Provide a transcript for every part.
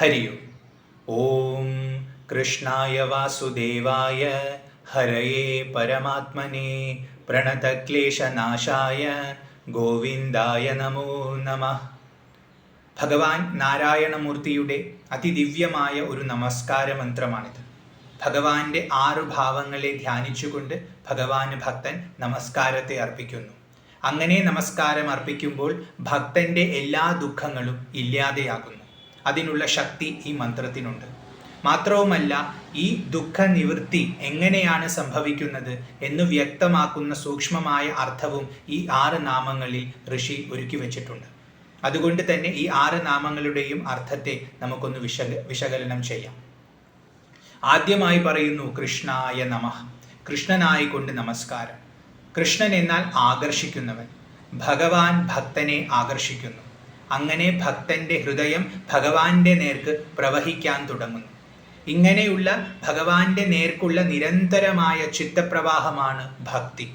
ഹരി ഓം. കൃഷ്ണായ വാസുദേവായ ഹരയേ പരമാത്മനെ പ്രണതക്ലേശനാശായ ഗോവിന്ദായ നമോ നമ. ഭഗവാൻ നാരായണമൂർത്തിയുടെ അതിദിവ്യമായ ഒരു നമസ്കാര മന്ത്രമാണിത് ഭഗവാന്റെ ആറു ഭാവങ്ങളെ ധ്യാനിച്ചുകൊണ്ട് ഭഗവാന് ഭക്തൻ നമസ്കാരത്തെ അർപ്പിക്കുന്നു. അങ്ങനെ നമസ്കാരം അർപ്പിക്കുമ്പോൾ ഭക്തന്റെ എല്ലാ ദുഃഖങ്ങളും ഇല്ലാതെയാകുന്നു. അതിനുള്ള ശക്തി ഈ മന്ത്രത്തിനുണ്ട്. മാത്രവുമല്ല ഈ ദുഃഖ നിവൃത്തി എങ്ങനെയാണ് സംഭവിക്കുന്നത് എന്ന് വ്യക്തമാക്കുന്ന സൂക്ഷ്മമായ അർത്ഥവും ഈ ആറ് നാമങ്ങളിൽ ഋഷി ഒരുക്കി വച്ചിട്ടുണ്ട്. അതുകൊണ്ട് തന്നെ ഈ ആറ് നാമങ്ങളുടെയും അർത്ഥത്തെ നമുക്കൊന്ന് വിശ വിശകലനം ചെയ്യാം. ആദ്യമായി പറയുന്നു കൃഷ്ണായ നമ. കൃഷ്ണനായി കൊണ്ട് നമസ്കാരം. കൃഷ്ണൻ എന്നാൽ ആകർഷിക്കുന്നവൻ. ഭഗവാൻ ഭക്തനെ ആകർഷിക്കുന്നു. അങ്ങനെ ഭക്തന്റെ ഹൃദയം ഭഗവാന്റെ നേർക്ക് പ്രവഹിക്കാൻ തുടങ്ങുന്നു. ഇങ്ങനെയുള്ള ഭഗവാന്റെ നേർക്കുള്ള നിരന്തരമായ ചിത്തപ്രവാഹമാണ് ഭക്തി.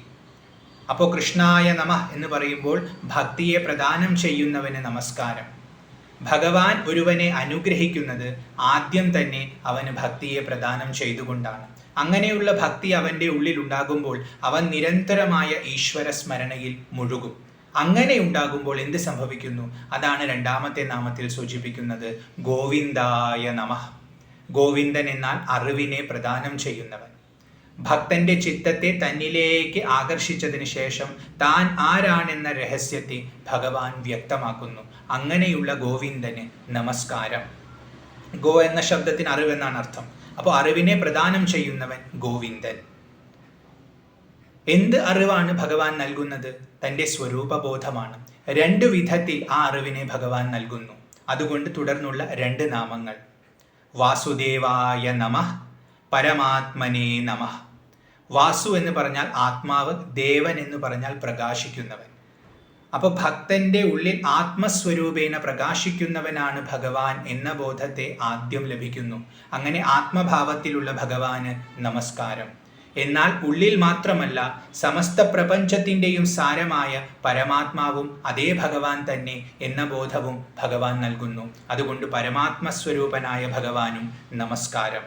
അപ്പോൾ കൃഷ്ണായ നമ എന്ന് പറയുമ്പോൾ ഭക്തിയെ പ്രദാനം ചെയ്യുന്നവന് നമസ്കാരം. ഭഗവാൻ ഒരുവനെ അനുഗ്രഹിക്കുന്നത് ആദ്യം തന്നെ അവന് ഭക്തിയെ പ്രദാനം ചെയ്തുകൊണ്ടാണ്. അങ്ങനെയുള്ള ഭക്തി അവന്റെ ഉള്ളിൽ ഉണ്ടാകുമ്പോൾ അവൻ നിരന്തരമായ ഈശ്വര സ്മരണയിൽ മുഴുകും. അങ്ങനെ ഉണ്ടാകുമ്പോൾ എന്ത് സംഭവിക്കുന്നു? അതാണ് രണ്ടാമത്തെ നാമത്തിൽ സൂചിപ്പിക്കുന്നത് ഗോവിന്ദായ നമ. ഗോവിന്ദൻ എന്നാൽ അറിവിനെ പ്രദാനം ചെയ്യുന്നവൻ. ഭക്തന്റെ ചിത്തത്തെ തന്നിലേക്ക് ആകർഷിച്ചതിന് ശേഷം താൻ ആരാണെന്ന രഹസ്യത്തെ ഭഗവാൻ വ്യക്തമാക്കുന്നു. അങ്ങനെയുള്ള ഗോവിന്ദന് നമസ്കാരം. ഗോ എന്ന ശബ്ദത്തിന് അറിവെന്നാണ് അർത്ഥം. അപ്പോൾ അറിവിനെ പ്രദാനം ചെയ്യുന്നവൻ ഗോവിന്ദൻ. എന്ത് അറിവാണ് ഭഗവാൻ നൽകുന്നത്? തന്റെ സ്വരൂപബോധമാണ്. രണ്ട് വിധത്തിൽ ആ അറിവിനെ ഭഗവാൻ നൽകുന്നു. അതുകൊണ്ട് തുടർന്നുള്ള രണ്ട് നാമങ്ങൾ. വാസുദേവായ നമ പരമാത്മനേ നമ. വാസു എന്ന് പറഞ്ഞാൽ ആത്മാവ് ദേവൻ എന്ന് പറഞ്ഞാൽ പ്രകാശിക്കുന്നവൻ. അപ്പൊ ഭക്തന്റെ ഉള്ളിൽ ആത്മസ്വരൂപേണ പ്രകാശിക്കുന്നവനാണ് ഭഗവാൻ എന്ന ബോധത്തെ ആദ്യം ലഭിക്കുന്നു. അങ്ങനെ ആത്മഭാവത്തിലുള്ള ഭഗവാന് നമസ്കാരം. എന്നാൽ ഉള്ളിൽ മാത്രമല്ല സമസ്ത പ്രപഞ്ചത്തിന്റെയും സാരമായ പരമാത്മാവും അതേ ഭഗവാൻ തന്നെ എന്ന ബോധവും ഭഗവാൻ നൽകുന്നു. അതുകൊണ്ട് പരമാത്മസ്വരൂപനായ ഭഗവാനും നമസ്കാരം.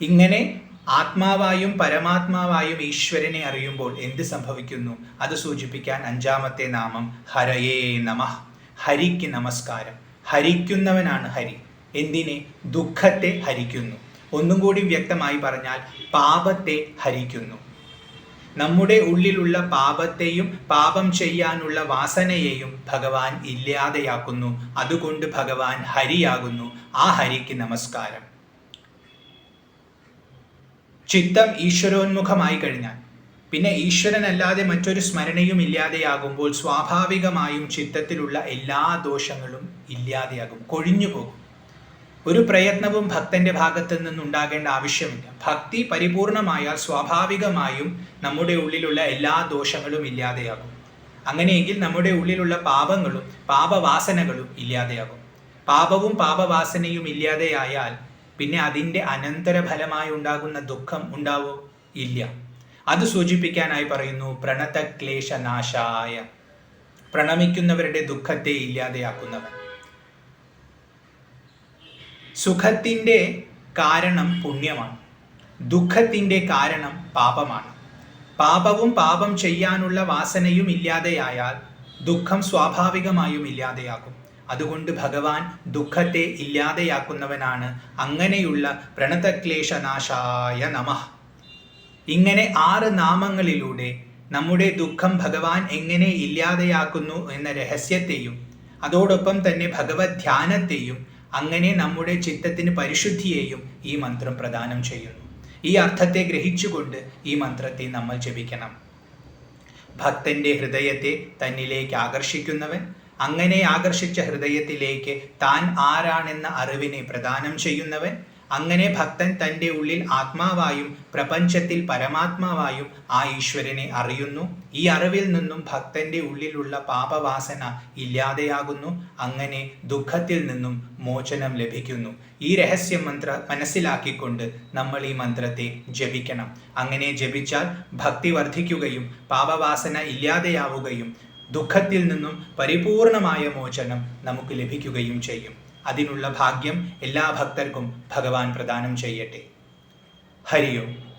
ഇങ്ങനെ ആത്മാവായും പരമാത്മാവായും ഈശ്വരനെ അറിയുമ്പോൾ എന്ത് സംഭവിക്കുന്നു? അത് സൂചിപ്പിക്കാൻ അഞ്ചാമത്തെ നാമം ഹരയേ നമ. ഹരിക്ക് നമസ്കാരം. ഹരിക്കുന്നവനാണ് ഹരി. എന്തിനെ? ദുഃഖത്തെ ഹരിക്കുന്നു. ഒന്നും കൂടി വ്യക്തമായി പറഞ്ഞാൽ പാപത്തെ ഹരിക്കുന്നു. നമ്മുടെ ഉള്ളിലുള്ള പാപത്തെയും പാപം ചെയ്യാനുള്ള വാസനയെയും ഭഗവാൻ ഇല്ലാതെയാക്കുന്നു. അതുകൊണ്ട് ഭഗവാൻ ഹരിയാകുന്നു. ആ ഹരിക്ക് നമസ്കാരം. ചിത്തം ഈശ്വരോന്മുഖമായി കഴിഞ്ഞാൽ പിന്നെ ഈശ്വരനല്ലാതെ മറ്റൊരു സ്മരണയും ഇല്ലാതെയാകുമ്പോൾ സ്വാഭാവികമായും ചിത്തത്തിലുള്ള എല്ലാ ദോഷങ്ങളും ഇല്ലാതെയാകും കൊഴിഞ്ഞു പോകും ഒരു പ്രയത്നവും ഭക്തന്റെ ഭാഗത്ത് നിന്നുണ്ടാകേണ്ട ആവശ്യമില്ല. ഭക്തി പരിപൂർണമായാൽ സ്വാഭാവികമായും നമ്മുടെ ഉള്ളിലുള്ള എല്ലാ ദോഷങ്ങളും ഇല്ലാതെയാകും. അങ്ങനെയെങ്കിൽ നമ്മുടെ ഉള്ളിലുള്ള പാപങ്ങളും പാപവാസനകളും ഇല്ലാതെയാകും. പാപവും പാപവാസനയും ഇല്ലാതെയായാൽ പിന്നെ അതിന്റെ അനന്തരഫലമായി ഉണ്ടാകുന്ന ദുഃഖം ഉണ്ടാവോ? ഇല്ല. അത് സൂചിപ്പിക്കാനായി പറയുന്നു പ്രണത ക്ലേശനാശായ പ്രണമിക്കുന്നവരുടെ ദുഃഖത്തെ ഇല്ലാതെയാക്കുന്നവൻ. സുഖത്തിന്റെ കാരണം പുണ്യമാണ്. ദുഃഖത്തിന്റെ കാരണം പാപമാണ്. പാപവും പാപം ചെയ്യാനുള്ള വാസനയും ഇല്ലാതെയായാൽ ദുഃഖം സ്വാഭാവികമായും ഇല്ലാതെയാകും. അതുകൊണ്ട് ഭഗവാൻ ദുഃഖത്തെ ഇല്ലാതെയാക്കുന്നവനാണ്. അങ്ങനെയുള്ള പ്രണതക്ലേശനാശായ നമ. ഇങ്ങനെ ആറ് നാമങ്ങളിലൂടെ നമ്മുടെ ദുഃഖം ഭഗവാൻ എങ്ങനെ ഇല്ലാതെയാക്കുന്നു എന്ന രഹസ്യത്തെയും അതോടൊപ്പം തന്നെ ഭഗവത് ധ്യാനത്തെയും അങ്ങനെ നമ്മുടെ ചിത്തത്തിന് പരിശുദ്ധിയെയും ഈ മന്ത്രം പ്രദാനം ചെയ്യുന്നു. ഈ അർത്ഥത്തെ ഗ്രഹിച്ചുകൊണ്ട് ഈ മന്ത്രത്തെ നമ്മൾ ജപിക്കണം. ഭക്തന്റെ ഹൃദയത്തെ തന്നിലേക്ക് ആകർഷിക്കുന്നവൻ അങ്ങനെ ആകർഷിച്ച ഹൃദയത്തിലേക്ക് താൻ ആരാണെന്ന അറിവിനെ പ്രദാനം ചെയ്യുന്നവൻ അങ്ങനെ ഭക്തൻ തന്റെ ഉള്ളിൽ ആത്മാവായും പ്രപഞ്ചത്തിൽ പരമാത്മാവായും ആ ഈശ്വരനെ അറിയുന്നു. ഈ അറിവിൽ നിന്നും ഭക്തന്റെ ഉള്ളിലുള്ള പാപവാസന ഇല്ലാതെയാകുന്നു. അങ്ങനെ ദുഃഖത്തിൽ നിന്നും മോചനം ലഭിക്കുന്നു. ഈ രഹസ്യ മന്ത്ര മനസ്സിലാക്കിക്കൊണ്ട് നമ്മൾ ഈ മന്ത്രത്തെ ജപിക്കണം. അങ്ങനെ ജപിച്ചാൽ ഭക്തി വർദ്ധിക്കുകയും പാപവാസന ഇല്ലാതെയാവുകയും ദുഃഖത്തിൽ നിന്നും പരിപൂർണമായ മോചനം നമുക്ക് ലഭിക്കുകയും ചെയ്യും. അതിനുള്ള ഭാഗ്യം എല്ലാ ഭക്തർക്കും ഭഗവാൻ പ്രദാനം ചെയ്യട്ടെ. ഹരിയോ.